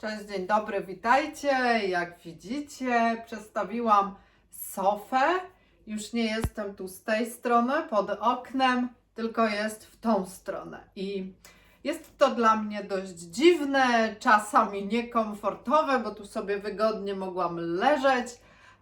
Cześć, dzień dobry, witajcie. Jak widzicie, przestawiłam sofę. Już nie jestem tu z tej strony, pod oknem, tylko jest w tą stronę. I jest to dla mnie dość dziwne, czasami niekomfortowe, bo tu sobie wygodnie mogłam leżeć,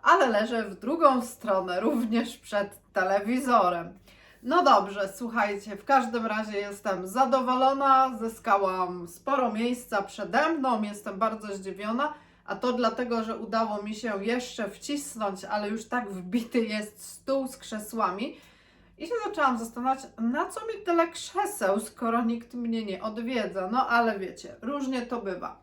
ale leżę w drugą stronę, również przed telewizorem. No dobrze, słuchajcie, w każdym razie jestem zadowolona, zyskałam sporo miejsca przede mną, jestem bardzo zdziwiona, a to dlatego, że udało mi się jeszcze wcisnąć, ale już tak wbity jest stół z krzesłami. I się zaczęłam zastanawiać, na co mi tyle krzeseł, skoro nikt mnie nie odwiedza. No ale wiecie, różnie to bywa.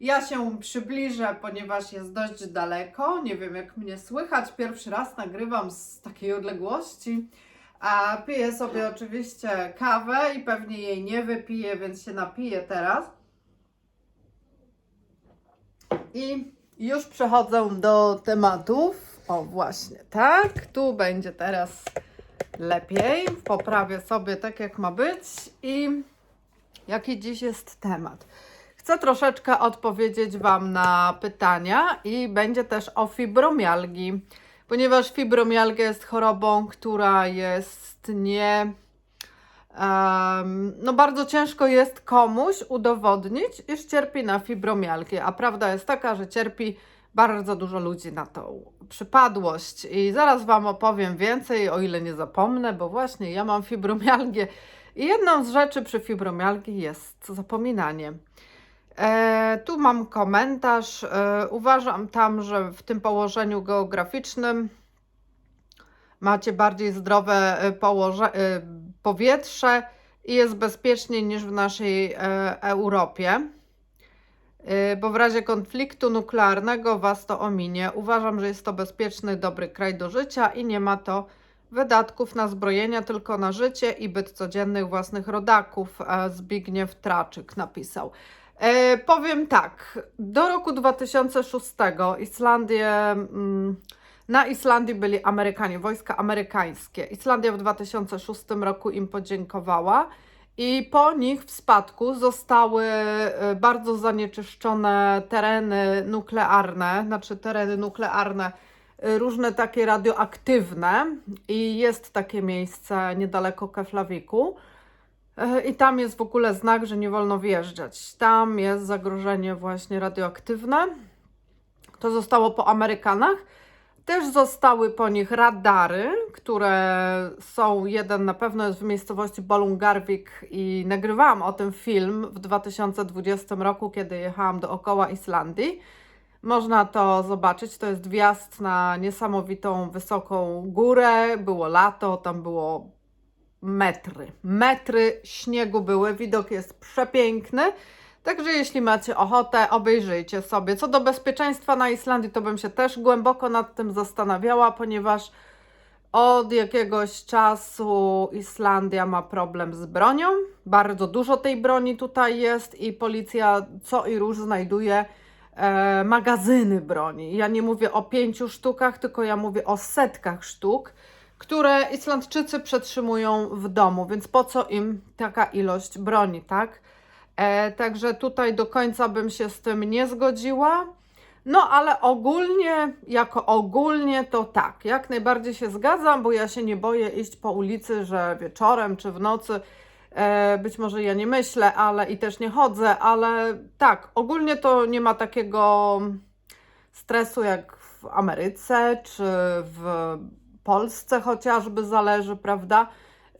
Ja się przybliżę, ponieważ jest dość daleko. Nie wiem, jak mnie słychać. Pierwszy raz nagrywam z takiej odległości. A piję sobie oczywiście kawę i pewnie jej nie wypiję, więc się napiję teraz. I już przechodzę do tematów. O, właśnie, tak. Tu będzie teraz lepiej. Poprawię sobie tak, jak ma być. I jaki dziś jest temat? Chcę troszeczkę odpowiedzieć Wam na pytania i będzie też o fibromialgii, ponieważ fibromialgia jest chorobą, która jest nie. em, no, bardzo ciężko jest komuś udowodnić, iż cierpi na fibromialgię, a prawda jest taka, że cierpi bardzo dużo ludzi na tą przypadłość. I zaraz Wam opowiem więcej, o ile nie zapomnę, bo właśnie ja mam fibromialgię. I jedną z rzeczy przy fibromialgii jest zapominanie. E, tu mam komentarz. E, uważam tam, że w tym położeniu geograficznym macie bardziej zdrowe e, położe, e, powietrze i jest bezpieczniej niż w naszej e, Europie. E, Bo w razie konfliktu nuklearnego Was to ominie. Uważam, że jest to bezpieczny, dobry kraj do życia i nie ma to wydatków na zbrojenia, tylko na życie i byt codziennych własnych rodaków. e, Zbigniew Traczyk napisał. E, powiem tak, do roku 2006 Islandię, mm, na Islandii byli Amerykanie, wojska amerykańskie. Islandia w 2006 roku im podziękowała i po nich w spadku zostały e, bardzo zanieczyszczone tereny nuklearne, znaczy tereny nuklearne, e, różne takie radioaktywne i jest takie miejsce niedaleko Keflawiku. I tam jest w ogóle znak, że nie wolno wjeżdżać. Tam jest zagrożenie właśnie radioaktywne. To zostało po Amerykanach. Też zostały po nich radary, które są, jeden na pewno jest w miejscowości Bolungarvik i nagrywałam o tym film w 2020 roku, kiedy jechałam dookoła Islandii. Można to zobaczyć, to jest wjazd na niesamowitą wysoką górę, było lato, tam było metry. Metry śniegu były, widok jest przepiękny. Także jeśli macie ochotę, obejrzyjcie sobie. Co do bezpieczeństwa na Islandii, to bym się też głęboko nad tym zastanawiała, ponieważ od jakiegoś czasu Islandia ma problem z bronią. Bardzo dużo tej broni tutaj jest i policja co i róż znajduje e, magazyny broni. Ja nie mówię o pięciu sztukach, tylko ja mówię o setkach sztuk które Islandczycy przetrzymują w domu, więc po co im taka ilość broni, tak? E, także tutaj do końca bym się z tym nie zgodziła. No, ale ogólnie, jako ogólnie to tak, jak najbardziej się zgadzam, bo ja się nie boję iść po ulicy, że wieczorem czy w nocy, e, być może ja nie myślę, ale i też nie chodzę, ale tak, ogólnie to nie ma takiego stresu jak w Ameryce czy w Polsce chociażby zależy, prawda?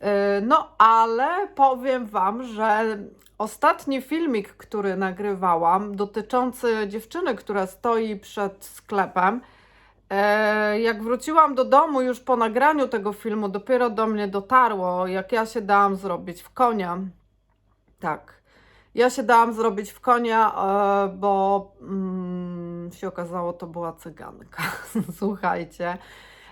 Yy, No, ale powiem Wam, że ostatni filmik, który nagrywałam, dotyczący dziewczyny, która stoi przed sklepem, yy, jak wróciłam do domu już po nagraniu tego filmu, dopiero do mnie dotarło, jak ja się dałam zrobić w konia. Tak. Ja się dałam zrobić w konia, e, bo mm, się okazało, to była cyganka. Słuchajcie.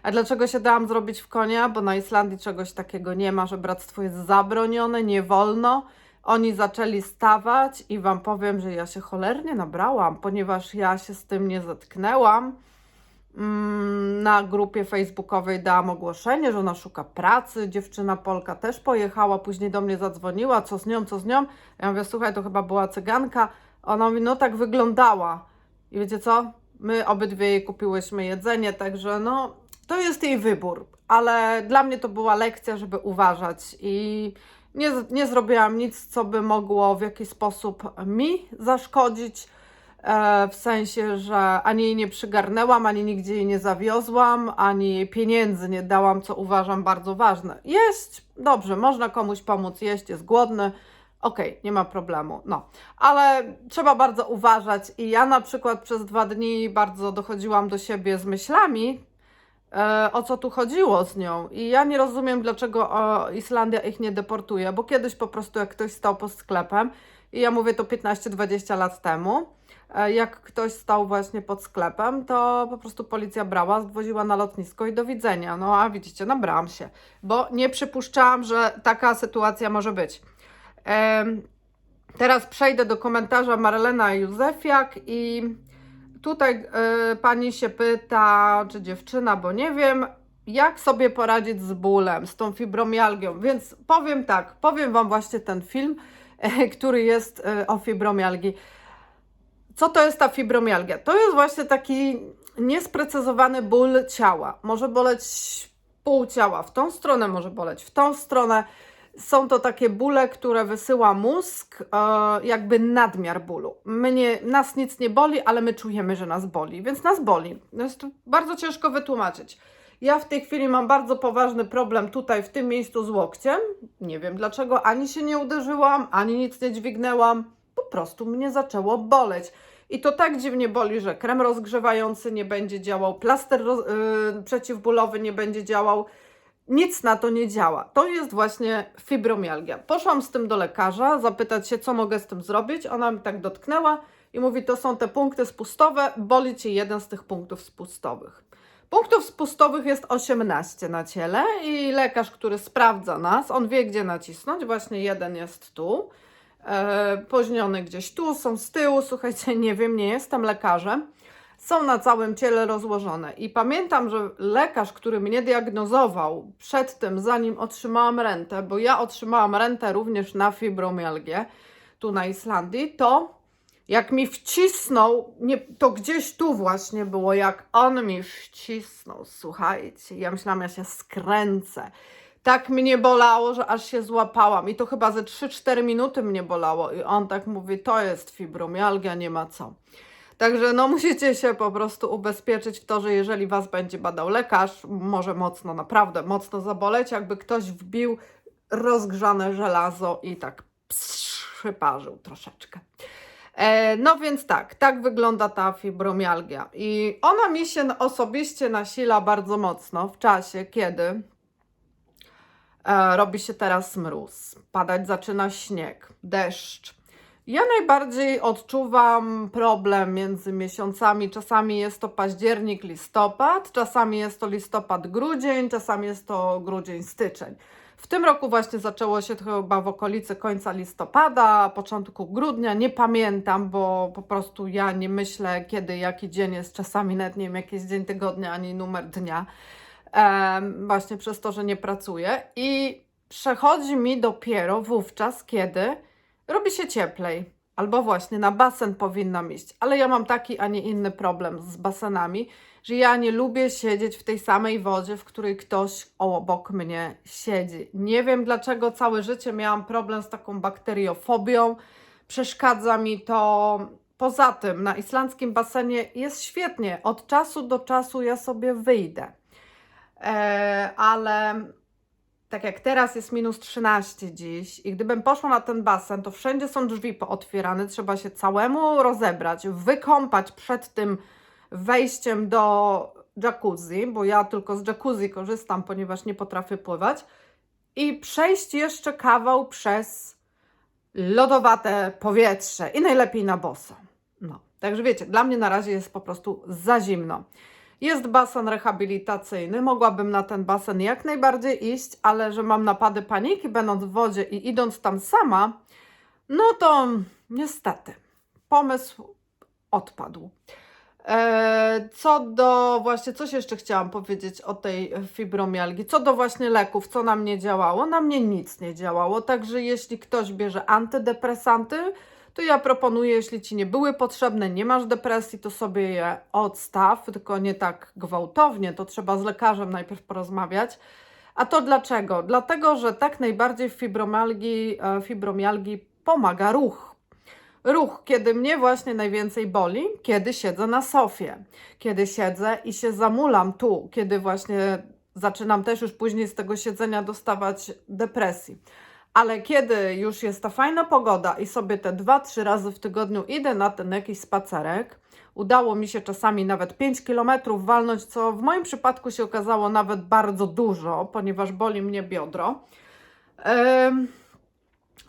A dlaczego się dałam zrobić w konia? Bo na Islandii czegoś takiego nie ma, że bractwo jest zabronione, nie wolno. Oni zaczęli stawać i Wam powiem, że ja się cholernie nabrałam, ponieważ ja się z tym nie zetknęłam. Mm, Na grupie facebookowej dałam ogłoszenie, że ona szuka pracy. Dziewczyna Polka też pojechała, później do mnie zadzwoniła, co z nią, co z nią. Ja mówię, słuchaj, to chyba była cyganka. Ona mówi, no tak wyglądała. I wiecie co? My obydwie jej kupiłyśmy jedzenie, także no, to jest jej wybór. Ale dla mnie to była lekcja, żeby uważać i nie, nie zrobiłam nic, co by mogło w jakiś sposób mi zaszkodzić. E, w sensie, że ani jej nie przygarnęłam, ani nigdzie jej nie zawiozłam, ani pieniędzy nie dałam, co uważam bardzo ważne. Jeść, dobrze, można komuś pomóc jeść, jest głodny, okej, nie ma problemu, no. Ale trzeba bardzo uważać i ja na przykład przez dwa dni bardzo dochodziłam do siebie z myślami, o co tu chodziło z nią. I ja nie rozumiem, dlaczego Islandia ich nie deportuje, bo kiedyś po prostu jak ktoś stał pod sklepem, i ja mówię to 15-20 lat temu, e, jak ktoś stał właśnie pod sklepem, to po prostu policja brała, zwoziła na lotnisko i do widzenia. No a widzicie, nabrałam się, bo nie przypuszczałam, że taka sytuacja może być. Teraz przejdę do komentarza Marlena Józefiak i tutaj e, pani się pyta, czy dziewczyna, bo nie wiem, jak sobie poradzić z bólem, z tą fibromialgią. Więc powiem tak, powiem Wam właśnie ten film, e, który jest e, o fibromialgii. Co to jest ta fibromialgia? To jest właśnie taki niesprecyzowany ból ciała. Może boleć pół ciała w tą stronę, może boleć w tą stronę. Są to takie bóle, które wysyła mózg, e, jakby nadmiar bólu. Mnie, nas nic nie boli, ale my czujemy, że nas boli, więc nas boli. To jest bardzo ciężko wytłumaczyć. Ja w tej chwili mam bardzo poważny problem tutaj, w tym miejscu z łokciem. Nie wiem dlaczego, ani się nie uderzyłam, ani nic nie dźwignęłam. Po prostu mnie zaczęło boleć. I to tak dziwnie boli, że krem rozgrzewający nie będzie działał, plaster roz, yy, przeciwbólowy nie będzie działał. Nic na to nie działa. To jest właśnie fibromialgia. Poszłam z tym do lekarza, zapytać się, co mogę z tym zrobić. Ona mi tak dotknęła i mówi: To są te punkty spustowe, boli cię jeden z tych punktów spustowych. Punktów spustowych jest 18 na ciele i lekarz, który sprawdza nas, on wie, gdzie nacisnąć. Właśnie jeden jest tu, e, poźniony gdzieś tu, są z tyłu. Słuchajcie, nie wiem, nie jestem lekarzem. Są na całym ciele rozłożone. I pamiętam, że lekarz, który mnie diagnozował przed tym, zanim otrzymałam rentę, bo ja otrzymałam rentę również na fibromialgię tu na Islandii, to jak mi wcisnął, nie, to gdzieś tu właśnie było, jak on mi wcisnął, słuchajcie, ja myślałam, ja się skręcę. Tak mnie bolało, że aż się złapałam i to chyba ze 3-4 minuty mnie bolało i on tak mówi, to jest fibromialgia, nie ma co. Także no musicie się po prostu ubezpieczyć w to, że jeżeli Was będzie badał lekarz, może mocno, naprawdę mocno zaboleć, jakby ktoś wbił rozgrzane żelazo i tak przyparzył troszeczkę. E, No więc tak, tak wygląda ta fibromialgia. I ona mi się osobiście nasila bardzo mocno w czasie, kiedy e, robi się teraz mróz, padać zaczyna śnieg, deszcz. Ja najbardziej odczuwam problem między miesiącami. Czasami jest to październik, listopad, czasami jest to listopad, grudzień, czasami jest to grudzień, styczeń. W tym roku właśnie zaczęło się to chyba w okolicy końca listopada, początku grudnia, nie pamiętam, bo po prostu ja nie myślę, kiedy jaki dzień jest, czasami nawet nie wiem, jaki jest dzień tygodnia, ani numer dnia, em, właśnie przez to, że nie pracuję. I przechodzi mi dopiero wówczas, kiedy robi się cieplej. Albo właśnie na basen powinnam iść, ale ja mam taki, a nie inny problem z basenami, że ja nie lubię siedzieć w tej samej wodzie, w której ktoś obok mnie siedzi. Nie wiem dlaczego całe życie miałam problem z taką bakteriofobią. Przeszkadza mi to. Poza tym na islandzkim basenie jest świetnie. Od czasu do czasu ja sobie wyjdę. E, ale tak jak teraz jest minus 13 dziś i gdybym poszła na ten basen, to wszędzie są drzwi pootwierane, trzeba się całemu rozebrać, wykąpać przed tym wejściem do jacuzzi, bo ja tylko z jacuzzi korzystam, ponieważ nie potrafię pływać, i przejść jeszcze kawał przez lodowate powietrze i najlepiej na boso. No, także wiecie, dla mnie na razie jest po prostu za zimno. Jest basen rehabilitacyjny, mogłabym na ten basen jak najbardziej iść, ale że mam napady paniki będąc w wodzie i idąc tam sama, no to niestety pomysł odpadł. E, Co do właśnie, coś jeszcze chciałam powiedzieć o tej fibromialgii. Co do właśnie leków, co na mnie działało? Na mnie nic nie działało. Także jeśli ktoś bierze antydepresanty, to ja proponuję, jeśli ci nie były potrzebne, nie masz depresji, to sobie je odstaw, tylko nie tak gwałtownie, to trzeba z lekarzem najpierw porozmawiać. A to dlaczego? Dlatego, że tak najbardziej w fibromialgii, e, fibromialgii pomaga ruch. Ruch, kiedy mnie właśnie najwięcej boli, kiedy siedzę na sofie, kiedy siedzę i się zamulam tu, kiedy właśnie zaczynam też już później z tego siedzenia dostawać depresji. Ale kiedy już jest ta fajna pogoda i sobie te dwa, trzy razy w tygodniu idę na ten jakiś spacerek, udało mi się czasami nawet 5 kilometrów walnąć, co w moim przypadku się okazało nawet bardzo dużo, ponieważ boli mnie biodro.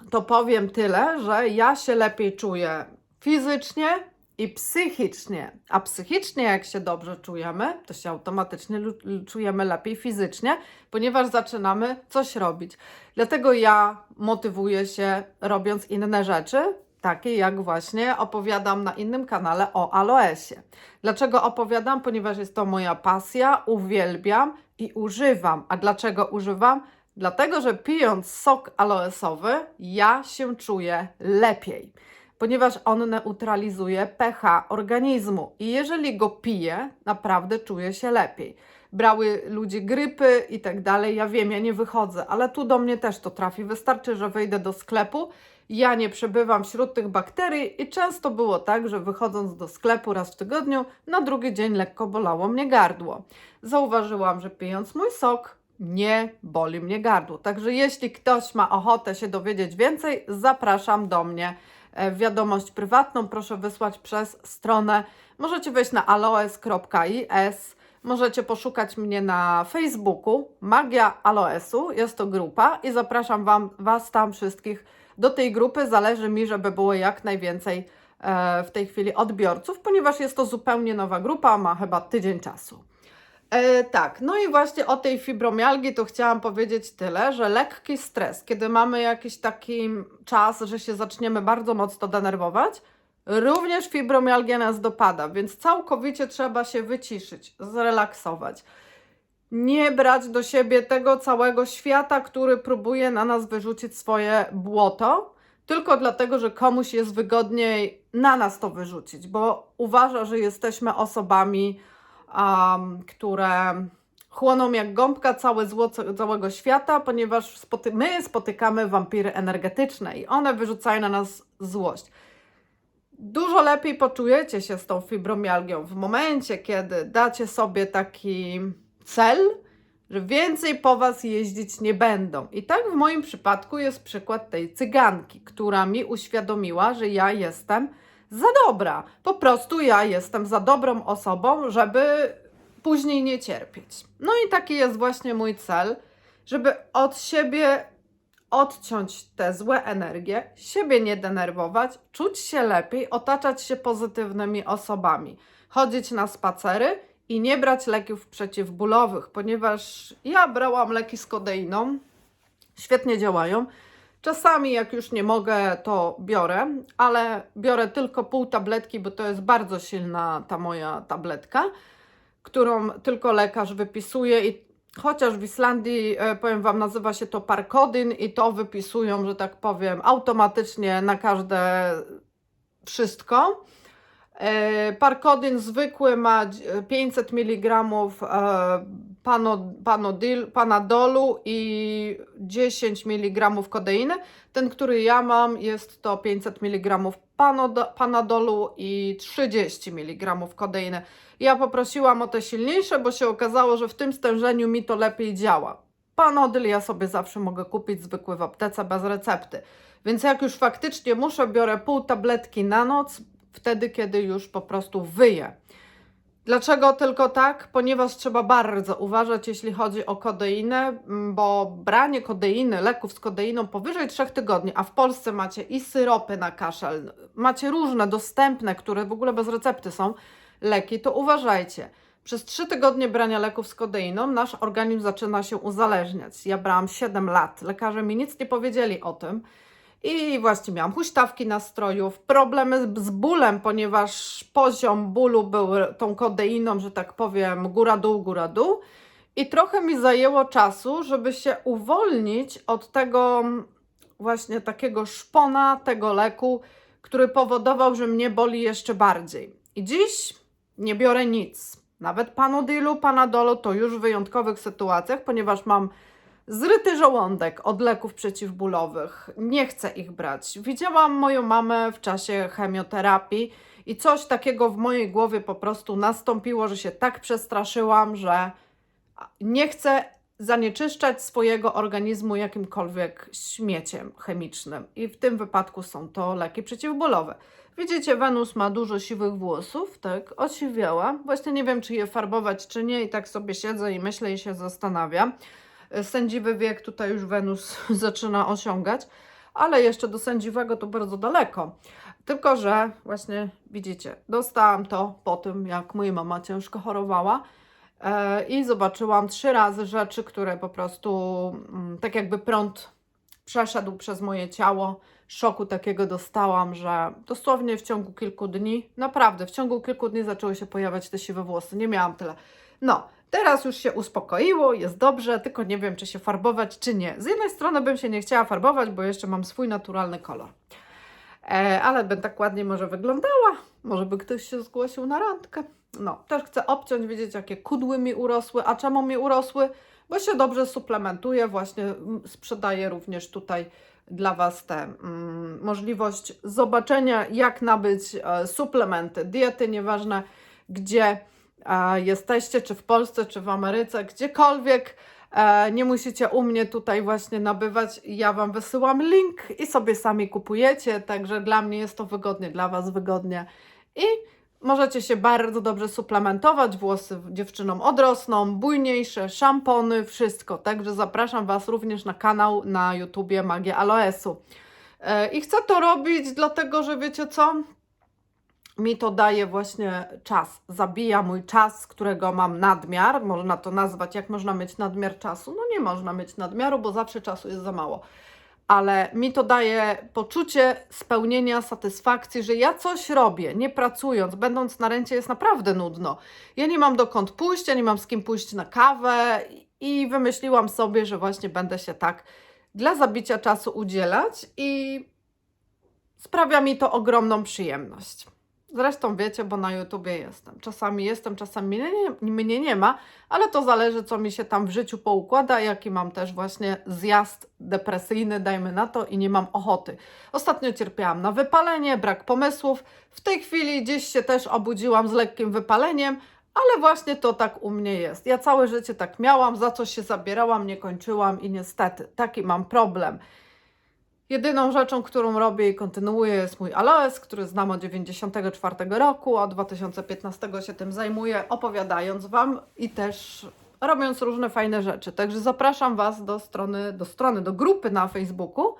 To powiem tyle, że ja się lepiej czuję fizycznie i psychicznie. A psychicznie, jak się dobrze czujemy, to się automatycznie czujemy lepiej fizycznie, ponieważ zaczynamy coś robić. Dlatego ja motywuję się robiąc inne rzeczy, takie jak właśnie opowiadam na innym kanale o aloesie. Dlaczego opowiadam? Ponieważ jest to moja pasja, uwielbiam i używam. A dlaczego używam? Dlatego, że pijąc sok aloesowy, ja się czuję lepiej, ponieważ on neutralizuje pH organizmu i jeżeli go piję, naprawdę czuję się lepiej. Brały ludzie grypy i tak dalej, ja wiem, ja nie wychodzę, ale tu do mnie też to trafi. Wystarczy, że wejdę do sklepu, ja nie przebywam wśród tych bakterii i często było tak, że wychodząc do sklepu raz w tygodniu, na drugi dzień lekko bolało mnie gardło. Zauważyłam, że pijąc mój sok, nie boli mnie gardło. Także jeśli ktoś ma ochotę się dowiedzieć więcej, zapraszam do mnie. E, Wiadomość prywatną proszę wysłać przez stronę. Możecie wejść na aloes.is, możecie poszukać mnie na Facebooku Magia Aloesu, jest to grupa i zapraszam wam, Was tam wszystkich do tej grupy. Zależy mi, żeby było jak najwięcej e, w tej chwili odbiorców, ponieważ jest to zupełnie nowa grupa, ma chyba tydzień czasu. E, tak, no i właśnie o tej fibromialgii to chciałam powiedzieć tyle, że lekki stres, kiedy mamy jakiś taki czas, że się zaczniemy bardzo mocno denerwować, również fibromialgia nas dopada, więc całkowicie trzeba się wyciszyć, zrelaksować. Nie brać do siebie tego całego świata, który próbuje na nas wyrzucić swoje błoto, tylko dlatego, że komuś jest wygodniej na nas to wyrzucić, bo uważa, że jesteśmy osobami, um, które chłoną jak gąbka całe zło ca- całego świata, ponieważ spoty my spotykamy wampiry energetyczne i one wyrzucają na nas złość. Dużo lepiej poczujecie się z tą fibromialgią w momencie, kiedy dacie sobie taki cel, że więcej po was jeździć nie będą. I tak w moim przypadku jest przykład tej cyganki, która mi uświadomiła, że ja jestem za dobra. Po prostu ja jestem za dobrą osobą, żeby później nie cierpieć. No i taki jest właśnie mój cel, żeby od siebie odciąć te złe energie, siebie nie denerwować, czuć się lepiej, otaczać się pozytywnymi osobami, chodzić na spacery i nie brać leków przeciwbólowych, ponieważ ja brałam leki z kodeiną, świetnie działają. Czasami, jak już nie mogę, to biorę, ale biorę tylko pół tabletki, bo to jest bardzo silna ta moja tabletka, którą tylko lekarz wypisuje i chociaż w Islandii, e, powiem Wam, nazywa się to Parkodyn i to wypisują, że tak powiem, automatycznie na każde wszystko. E, Parkodyn zwykły ma dź- 500 mg pano, panodil, panadolu i 10 mg kodeiny. Ten, który ja mam, jest to 500 mg panadolu i 30 mg kodeiny. Ja poprosiłam o te silniejsze, bo się okazało, że w tym stężeniu mi to lepiej działa. Panodyl ja sobie zawsze mogę kupić zwykły w aptece bez recepty. Więc jak już faktycznie muszę, biorę pół tabletki na noc, wtedy kiedy już po prostu wyję. Dlaczego tylko tak? Ponieważ trzeba bardzo uważać, jeśli chodzi o kodeinę, m, bo branie kodeiny, leków z kodeiną powyżej 3 tygodni, a w Polsce macie i syropy na kaszel, macie różne dostępne, które w ogóle bez recepty są leki, to uważajcie. Przez 3 tygodnie brania leków z kodeiną nasz organizm zaczyna się uzależniać. Ja brałam 7 lat, lekarze mi nic nie powiedzieli o tym. I właśnie miałam huśtawki nastrojów, problemy z- bólem, ponieważ poziom bólu był tą kodeiną, że tak powiem, góra-dół, góra-dół. I trochę mi zajęło czasu, żeby się uwolnić od tego mm, właśnie takiego szpona, tego leku, który powodował, że mnie boli jeszcze bardziej. I dziś nie biorę nic. Nawet panodilu, panadolu to już w wyjątkowych sytuacjach, ponieważ mam zryty żołądek od leków przeciwbólowych. Nie chcę ich brać. Widziałam moją mamę w czasie chemioterapii i coś takiego w mojej głowie po prostu nastąpiło, że się tak przestraszyłam, że nie chcę zanieczyszczać swojego organizmu jakimkolwiek śmieciem chemicznym. I w tym wypadku są to leki przeciwbólowe. Widzicie, Wenus ma dużo siwych włosów, tak, osiwiała. Właśnie nie wiem, czy je farbować, czy nie, i tak sobie siedzę i myślę i się zastanawiam. Sędziwy wiek tutaj już Wenus zaczyna osiągać, ale jeszcze do sędziwego to bardzo daleko. Tylko, że właśnie widzicie, dostałam to po tym, jak moja mama ciężko chorowała e, i zobaczyłam trzy razy rzeczy, które po prostu mm, tak jakby prąd przeszedł przez moje ciało. Szoku takiego dostałam, że dosłownie w ciągu kilku dni, naprawdę w ciągu kilku dni zaczęły się pojawiać te siwe włosy. Nie miałam tyle. No, teraz już się uspokoiło, jest dobrze, tylko nie wiem, czy się farbować, czy nie. Z jednej strony bym się nie chciała farbować, bo jeszcze mam swój naturalny kolor. E, ale bym tak ładnie może wyglądała. Może by ktoś się zgłosił na randkę. No, też chcę obciąć, wiedzieć, jakie kudły mi urosły. A czemu mi urosły? Bo się dobrze suplementuję. Właśnie mm, sprzedaję również tutaj dla Was tę mm, możliwość zobaczenia, jak nabyć e, suplementy, diety, nieważne gdzie jesteście, czy w Polsce, czy w Ameryce, gdziekolwiek. E, nie musicie u mnie tutaj właśnie nabywać. Ja Wam wysyłam link i sobie sami kupujecie. Także dla mnie jest to wygodnie, dla Was wygodnie. I możecie się bardzo dobrze suplementować. Włosy dziewczynom odrosną, bujniejsze, szampony, wszystko. Także zapraszam Was również na kanał na YouTubie Magia Aloesu. E, I chcę to robić, dlatego że wiecie co? Mi to daje właśnie czas, zabija mój czas, którego mam nadmiar, można to nazwać, jak można mieć nadmiar czasu? No nie można mieć nadmiaru, bo zawsze czasu jest za mało. Ale mi to daje poczucie spełnienia, satysfakcji, że ja coś robię, nie pracując, będąc na ręcie jest naprawdę nudno. Ja nie mam dokąd pójść, ja nie mam z kim pójść na kawę i wymyśliłam sobie, że właśnie będę się tak dla zabicia czasu udzielać i sprawia mi to ogromną przyjemność. Zresztą wiecie, bo na YouTubie jestem. Czasami jestem, czasami mnie nie, mnie nie ma, ale to zależy, co mi się tam w życiu poukłada, jaki mam też właśnie zjazd depresyjny, dajmy na to, i nie mam ochoty. Ostatnio cierpiałam na wypalenie, brak pomysłów. W tej chwili gdzieś się też obudziłam z lekkim wypaleniem, ale właśnie to tak u mnie jest. Ja całe życie tak miałam, za co się zabierałam, nie kończyłam i niestety taki mam problem. Jedyną rzeczą, którą robię i kontynuuję jest mój aloes, który znam od 94 roku, od 2015 się tym zajmuję, opowiadając Wam i też robiąc różne fajne rzeczy. Także zapraszam Was do strony, do strony, do grupy na Facebooku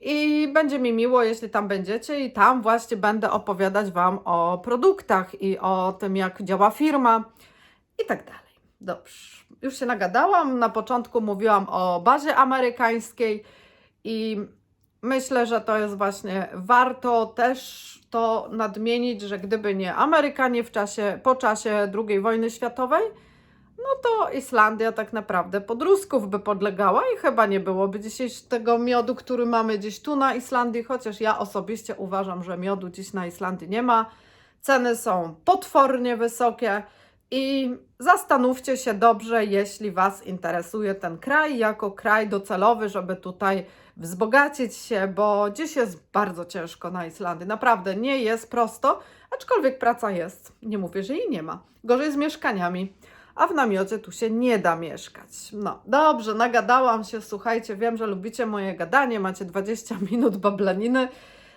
i będzie mi miło, jeśli tam będziecie i tam właśnie będę opowiadać Wam o produktach i o tym, jak działa firma i tak dalej. Dobrze, już się nagadałam. Na początku mówiłam o bazie amerykańskiej i myślę, że to jest właśnie warto też to nadmienić, że gdyby nie Amerykanie w czasie, po czasie II wojny światowej, no to Islandia tak naprawdę pod Rusków by podlegała i chyba nie byłoby dzisiaj tego miodu, który mamy dziś tu na Islandii, chociaż ja osobiście uważam, że miodu dziś na Islandii nie ma. Ceny są potwornie wysokie i zastanówcie się dobrze, jeśli Was interesuje ten kraj jako kraj docelowy, żeby tutaj wzbogacić się, bo dziś jest bardzo ciężko na Islandii. Naprawdę nie jest prosto, aczkolwiek praca jest. Nie mówię, że jej nie ma. Gorzej z mieszkaniami. A w namiocie tu się nie da mieszkać. No, dobrze, nagadałam się. Słuchajcie, wiem, że lubicie moje gadanie. Macie 20 minut bablaniny.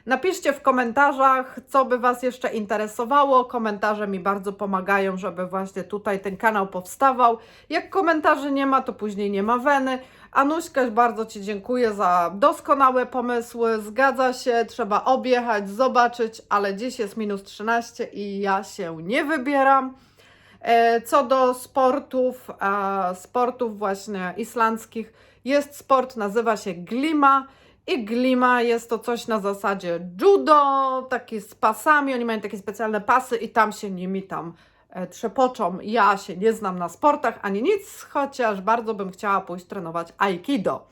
Napiszcie w komentarzach, co by Was jeszcze interesowało. Komentarze mi bardzo pomagają, żeby właśnie tutaj ten kanał powstawał. Jak komentarzy nie ma, to później nie ma weny. Anuśka, bardzo Ci dziękuję za doskonałe pomysły. Zgadza się, trzeba objechać, zobaczyć, ale dziś jest minus 13 i ja się nie wybieram. E, co do sportów, sportów właśnie islandzkich, jest sport, nazywa się glima. I glima jest to coś na zasadzie judo, takie z pasami, oni mają takie specjalne pasy i tam się nimi tam e, trzepoczą. Ja się nie znam na sportach ani nic, chociaż bardzo bym chciała pójść trenować aikido.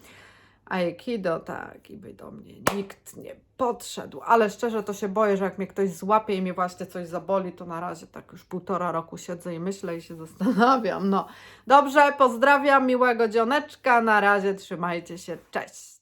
Aikido, tak, i by do mnie nikt nie podszedł. Ale szczerze to się boję, że jak mnie ktoś złapie i mnie właśnie coś zaboli, to na razie tak już półtora roku siedzę i myślę i się zastanawiam. No dobrze, pozdrawiam, miłego dzioneczka. Na razie trzymajcie się, cześć.